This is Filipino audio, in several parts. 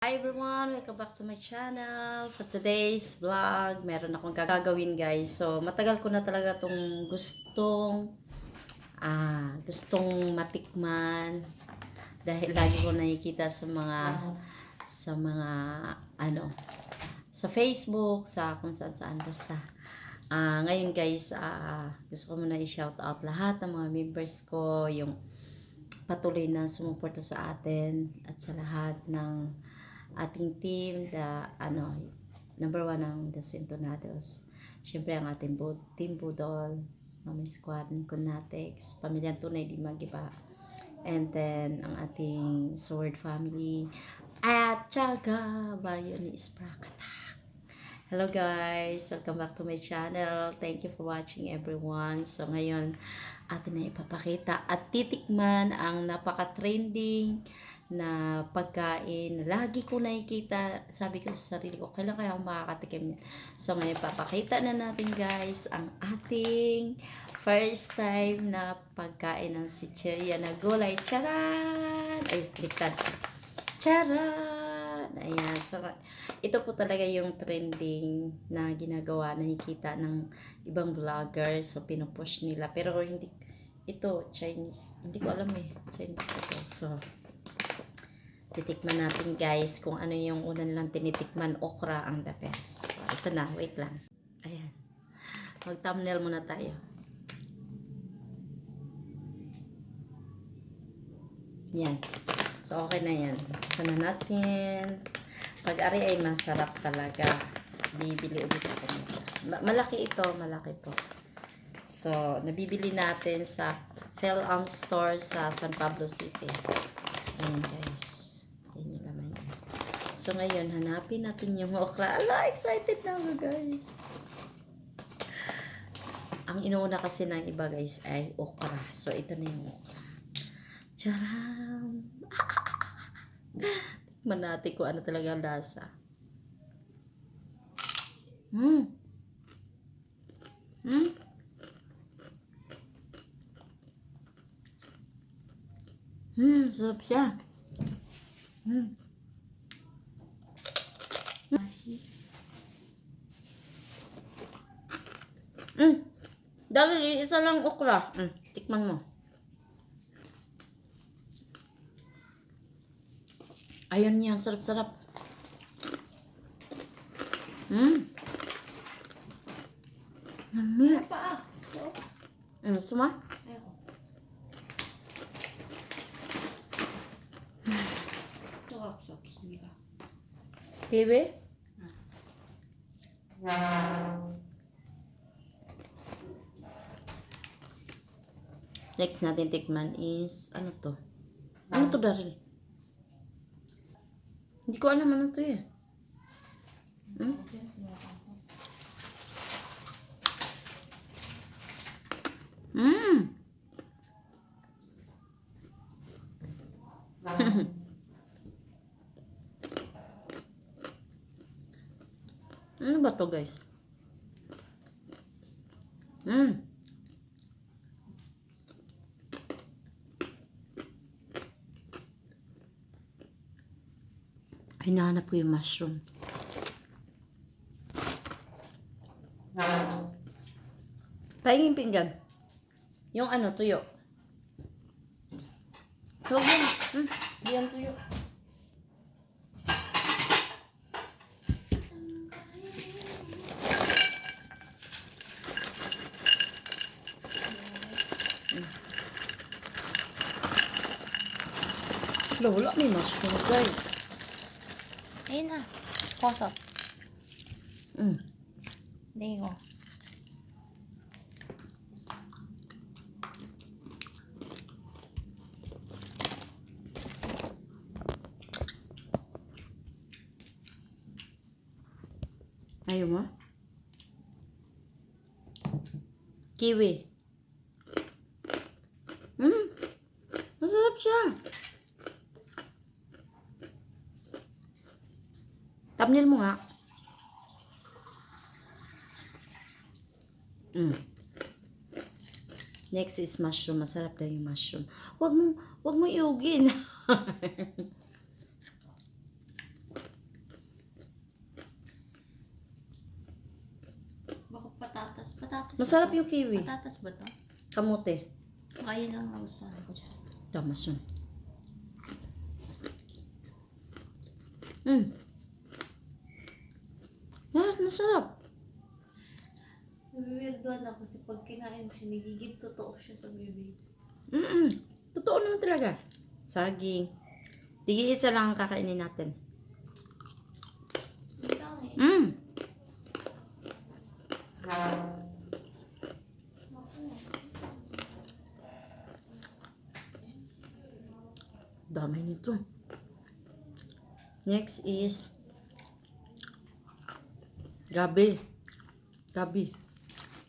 Hi everyone! Welcome back to my channel. For today's vlog, meron akong gagawin guys. So, matagal ko na talaga tong gustong ah, gustong matikman dahil lagi ko nakikita sa mga sa mga ano sa Facebook, sa kung saan saan basta. Ah, ngayon guys, ah, gusto ko muna i-shout out lahat ng mga members ko, yung patuloy na sumuporta sa atin at sa lahat ng ating team, the ano, number one ng The Sintonados. Siyempre ang ating bu- team Budol, Mami Squad, ng Conatex, Pamilyang Tunay di Magiba. And then, ang ating Sword Family, at saka, Barrio ni Isprakatak. Hello guys! Welcome back to my channel. Thank you for watching everyone. So ngayon, atin na ipapakita at titikman ang napaka-trending na pagkain. Lagi ko nakikita, sabi ko sa sarili ko, kailan kaya ako makakatikim niyan? So ngayon, papakita na natin guys ang ating first time na pagkain ng sicheria na gulay. Charan! Ay, liktad. Charan! Ayan. So, ito po talaga yung trending na ginagawa, nakikita ng ibang vlogger. So, pinupush nila. Pero hindi, ito, Chinese. Hindi ko alam eh. Chinese ito. So, titikman natin guys kung ano yung una nilang tinitikman. Okra ang the best. So, ito na. Wait lang. Ayan. Mag-thumbnail muna tayo. Yan. So, okay na yan. Sana natin. Pag-ari ay masarap talaga. Bibili ulit ako nito. Ma- malaki ito. Malaki po. So, nabibili natin sa Phil-Am Store sa San Pablo City. Ayan guys. Yan yung laman niya. So, ngayon, hanapin natin yung okra. Ala, excited na ako guys. Ang inuuna kasi ng iba guys ay okra. So, ito na yung okra. Charam! Tikman natin kung ano talaga ang lasa. Hmm. Hmm. Hmm, sarap siya. nasi hmm dahil isa lang okra hmm, tikman mo ayun niya sarap sarap hmm Nami. Pa. Ano, ah? hmm, suma. Ayoko. Hmm. Ito sa sabi ka. Baby? Next natin tikman is, ano to? Ano to, Daryl? Hindi ko alam ano to eh. Hmm? Mmm! Ano ba to guys? Mmm! Ay, nahanap ko yung mushroom. Paingin pinggan. Yung ano, tuyo. Huwag yan. Hmm, di yan tuyo. Nawala ni mushroom, guys. Eh. Ayun na. Kosot. Mm. There you go. Ayaw mo? Kiwi. Thumbnail mo nga. Mm. Next is mushroom. Masarap daw yung mushroom. Huwag mo, huwag mo iugin. Baka patatas. Patatas. Masarap yung kiwi. Patatas ba to? Kamote. Kaya lang nagustuhan ko dyan. Tama siya. Mm. Mas masarap. Nabiwirdoan ako kasi pag kinain siya, nagiging totoo siya sa bibig. Mm Totoo naman talaga. Saging. Tige isa lang ang kakainin natin. Mm. Dami nito. Next is gabi. Gabi.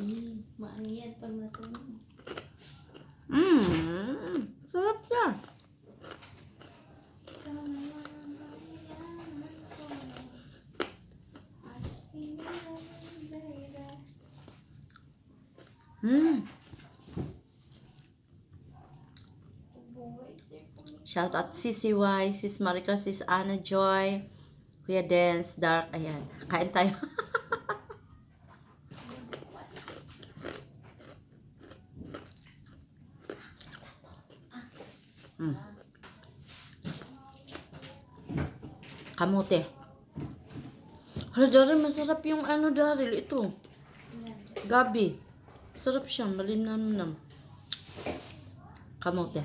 Mm, maano yan pag natunog. Mmm. Sarap siya. Mmm. Shout out Sissy Y, Sis Marika, Sis Anna Joy, Kuya Dance, Dark. Ayan. Kain tayo. Mm. Kamote. Hala, Daryl, masarap yung ano, Daryl. Ito. Gabi. Sarap siya. Malinam-nam. Kamote.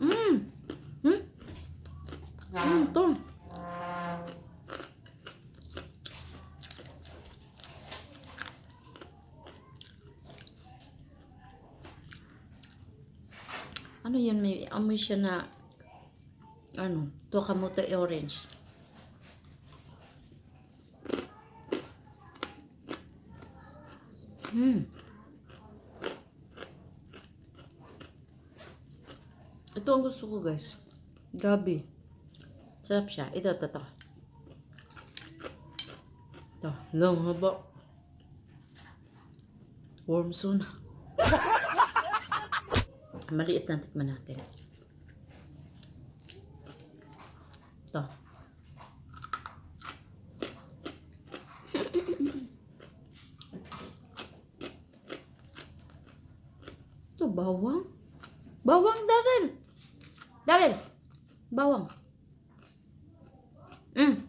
Mmm. Hmm? Ano to? Ano yun? May amoy siya na ano, to kamote orange. Hmm. Ito ang gusto ko, guys. Gabi. Sarap siya. Ito, ito, ito. Ito. Long haba. Warm soon. Maliit na tikman natin. Ito. Ito, bawang. Bawang, Daryl. Daryl. Bawang. Mm.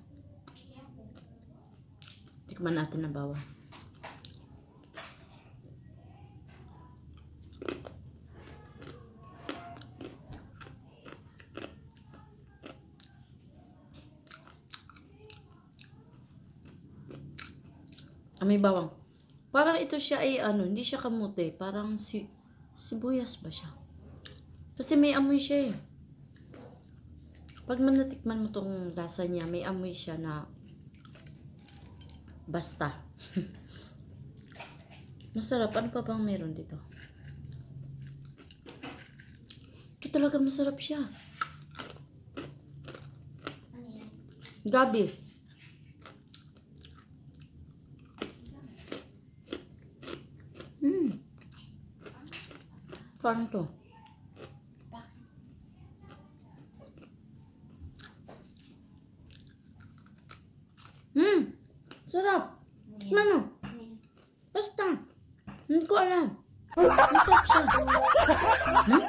Tikman natin ang bawang. May bawang. Parang ito siya ay ano, hindi siya kamote. Parang si sibuyas ba siya? Kasi may amoy siya eh. Pag man natikman mo tong lasa niya, may amoy siya na basta. masarap. Ano pa bang meron dito? Ito talaga masarap siya. Ano? Gabi. Hmm. Paano to? Hmm. Sarap. Ano? Mano? Ano? Basta. Hindi ko alam. Masarap siya. Hmm?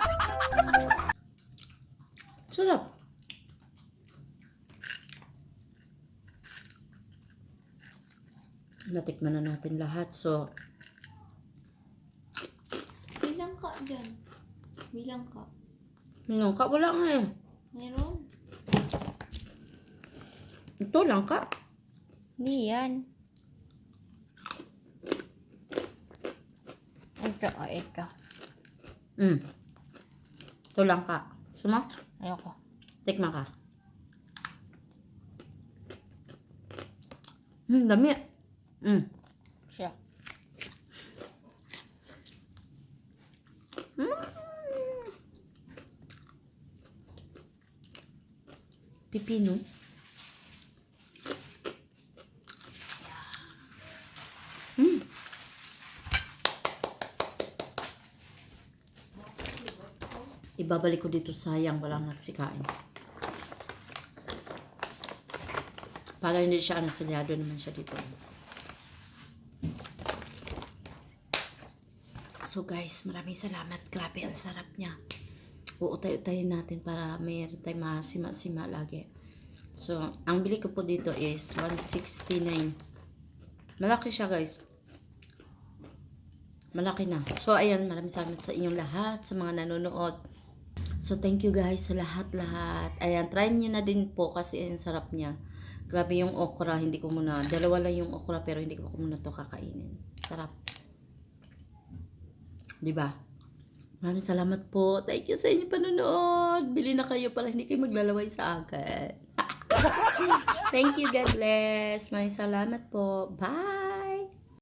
Sarap. Natikman na natin lahat. So, ka dyan. Bilang ka. Minong ka, wala nga eh. Meron? Ito lang ka. Hindi yan. Ito, oh, ito. Mm. Ito lang ka. Suma? Ayoko. Tikman ka. Hmm, dami. Mm. pipino. Hmm. Ibabalik ko dito sayang wala nang sikain. Para hindi siya ano, salyado naman siya dito. So guys, maraming salamat. Grabe, ang sarap niya. Uutay-utayin natin para mayroon tayong masima-sima lagi. So, ang bili ko po dito is 169. Malaki siya guys. Malaki na. So, ayan, maraming salamat sa inyong lahat, sa mga nanonood. So, thank you guys sa lahat-lahat. Ayan, try nyo na din po kasi ang sarap niya. Grabe yung okra, hindi ko muna, dalawa lang yung okra pero hindi ko muna to kakainin. Sarap. Di ba? Maraming salamat po. Thank you sa inyo panonood. Bili na kayo para hindi kayo maglalaway sa akin. Thank you, God bless. Maraming salamat po. Bye!